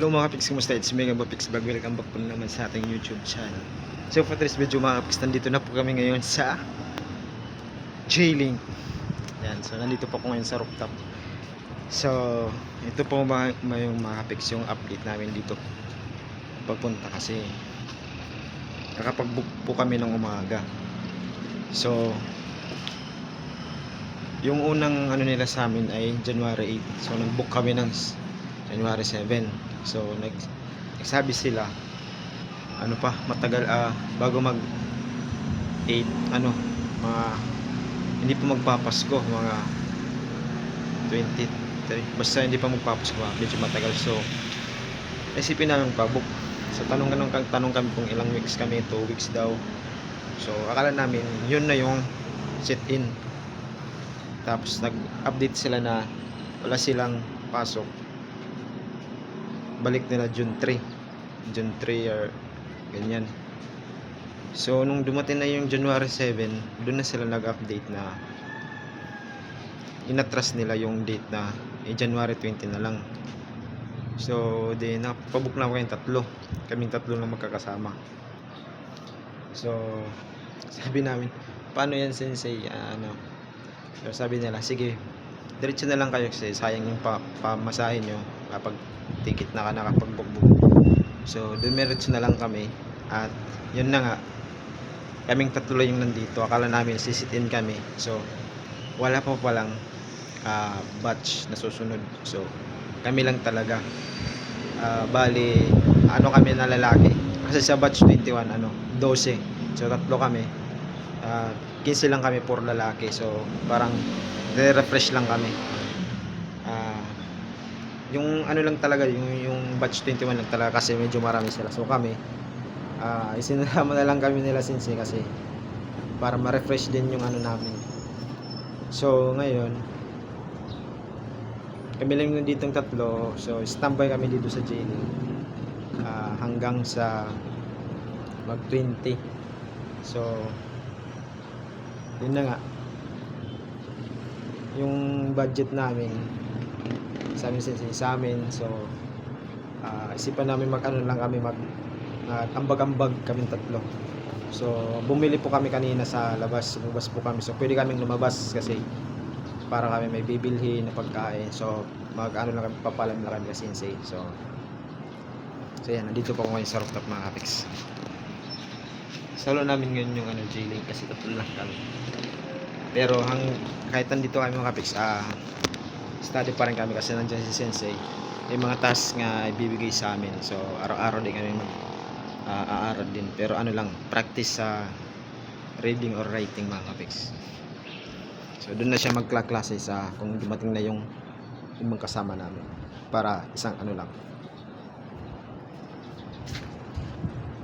Hello mga kapiks, kumusta? It's Mega Bapix Vlog. Welcome back po naman sa ating YouTube channel. So for today's video mga kapiks, nandito na po kami ngayon sa J-Link. Yan, so nandito po ako ngayon sa rooftop. So, ito po mga, mga mga kapiks yung update namin dito. Pagpunta kasi kakapag-book po kami ng umaga. So, yung unang ano nila sa amin ay January 8. So, nag-book kami ng January 7. So, nag nagsabi sila ano pa, matagal ah bago mag 8 ano, mga hindi pa magpapasko, mga 23. Basta hindi pa magpapasko, ah, medyo matagal. So, isipin namin pa book. So, tanong tanong tanong kami kung ilang weeks kami, 2 weeks daw. So, akala namin yun na yung sit-in. Tapos nag-update sila na wala silang pasok. Balik nila June 3. June 3 or ganyan. So nung dumating na yung January 7, doon na sila nag-update na inatras nila yung date na eh, January 20 na lang. So, di napabook na kayong tatlo. Kaming tatlo lang magkakasama. So, sabi namin, paano yan sensei? Ah, ano, So sabi nila, sige, diretso na lang kayo kasi sayang yung pa pamasahin nyo kapag ticket na ka nakapagbugbog. So doon diretso na lang kami at yun na nga, kaming tatlo yung nandito. Akala namin sisitin kami. So wala pa palang ah, batch na susunod. So kami lang talaga. Ah, bali, ano kami na lalaki. Kasi sa batch 21, ano, 12. So tatlo kami. Ah, 15 lang kami for lalaki. So, parang refresh lang kami. Yung ano lang talaga, yung, yung batch 21 lang talaga kasi medyo marami sila. So, kami, ah isinama na lang kami nila since kasi para ma-refresh din yung ano namin. So, ngayon, kami lang yung ditong tatlo. So, standby kami dito sa jail ah, hanggang sa mag 20. So, yun na nga yung budget namin sa amin sa, sa amin. So ah, isipan namin mag ano lang kami mag uh, ambag-ambag kami tatlo. So bumili po kami kanina sa labas lumabas po kami. So pwede kaming lumabas kasi para kami may bibilhin na pagkain. So mag ano lang kami papalam lang kami kasi insane so so yan nandito po ako ngayon sa rooftop mga kapiks. Solo namin ngayon yung ano J-Link kasi tatlo lang kami. Pero hang kahit nandito kami mga kapiks ah study pa rin kami kasi nandiyan si sensei. May mga task nga ibibigay sa amin. So araw-araw din kami mag ah, din. Pero ano lang practice sa reading or writing mga kapiks. So doon na siya magklaklase sa kung dumating na yung yung mga kasama namin para isang ano lang.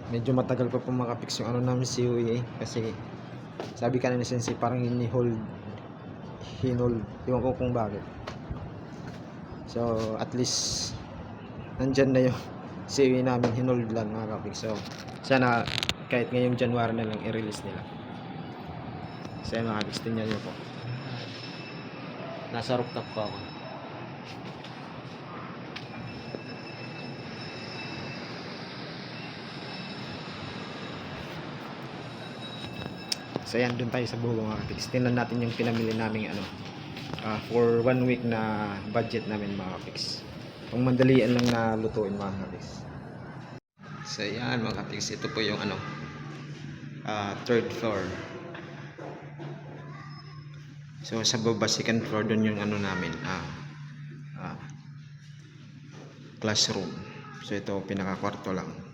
Medyo matagal pa po mga kapiks yung ano namin COE kasi sabi ka na ni Sensei parang hinihold hinold. Iwan ko kung bakit so at least nandyan na yung COE namin hinold lang mga kapiks so sana kahit ngayong January na lang i-release nila. So mga kapiks tingnan nyo po. Nasa rooftop po ako. So yan, doon tayo sa bugo mga kapiks. Tingnan natin yung pinamili namin ano, ah, for one week na budget namin mga kapiks. Pang mandalian lang na lutuin mga kapiks. So yan mga kapiks, ito po yung ano, ah, third floor. So sa baba, second floor, doon yung ano namin, ah, ah, classroom. So ito, pinaka kwarto lang.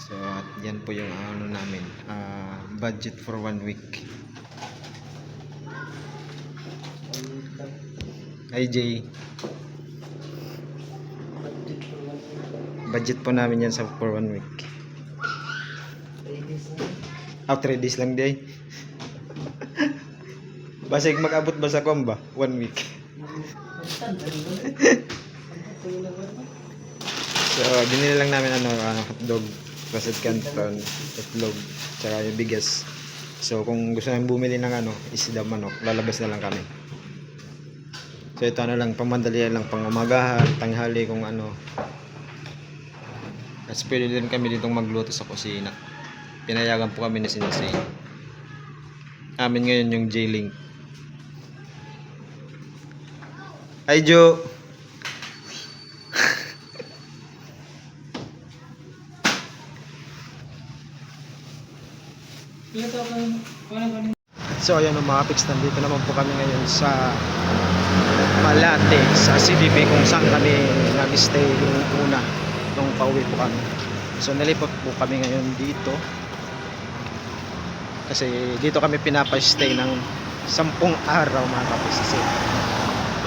So, at yan po yung ano namin, ah, budget for one week. Hi Jay. Budget po namin yan sa for one week. Ah, 3 days lang day. Basig mag-abot ba sa komba? One week. so, binili lang namin ano, ano hotdog. Pasit canton, itlog, tsaka yung bigas. So kung gusto namin bumili ng ano, isda manok, lalabas na lang kami. So ito ano lang, pamandalian lang, pang umagahan, tanghali kung ano. Tapos pwede din kami ditong magluto sa kusina. Pinayagan po kami ni Sensei. Amin ngayon yung J-Link. Hi Jo! So ayan o mga pics, nandito naman po kami ngayon sa Malate, sa CDP kung saan kami nag-stay yung una nung pauwi po kami. So nalipot po kami ngayon dito. Kasi dito kami pinapa-stay ng sampung araw mga kapis.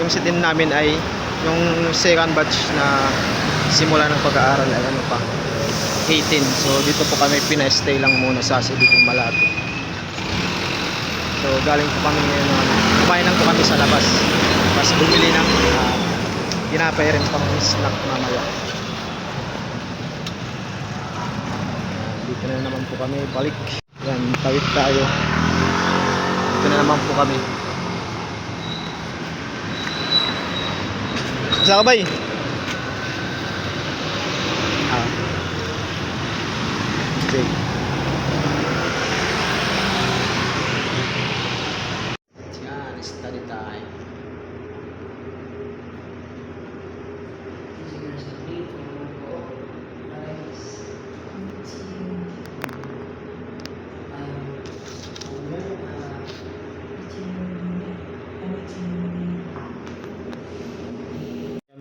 Yung sitin namin ay yung second batch na simula ng pag-aaral ay ano pa 18 so dito po kami pina-stay lang muna sa CDP Malate So galing po kami ngayon ng ano, kumain lang po kami sa labas. Tapos bumili ng uh, tinapay rin pang snack mamaya. Dito na naman po kami balik. Yan, tawid tayo. Dito na naman po kami. Saan ka? Ah. Okay. Yan, study time. Yan,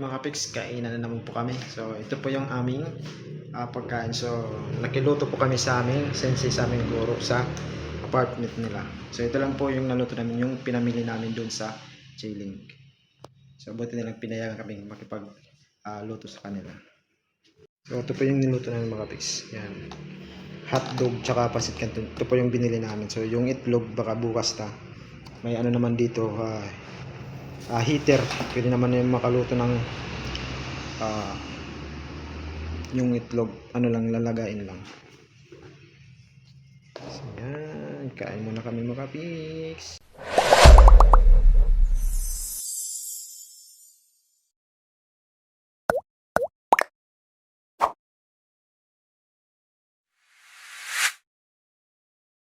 Mga pics, kainan na naman po kami. So, ito po yung aming ah, pagkain. So, nakiluto po kami sa aming sensei sa aming guro sa apartment nila. So, ito lang po yung naluto namin, yung pinamili namin doon sa J-Link. So, buti nilang pinayagan kami makipag ah, luto sa kanila. So, ito po yung niluto namin mga pics. Yan. Hotdog tsaka pasit canton. Ito po yung binili namin. So, yung itlog baka bukas ta. May ano naman dito, ah, ah, heater. Pwede naman yung makaluto ng ah, yung itlog. Ano lang, lalagain lang. Kain muna kami mga pics.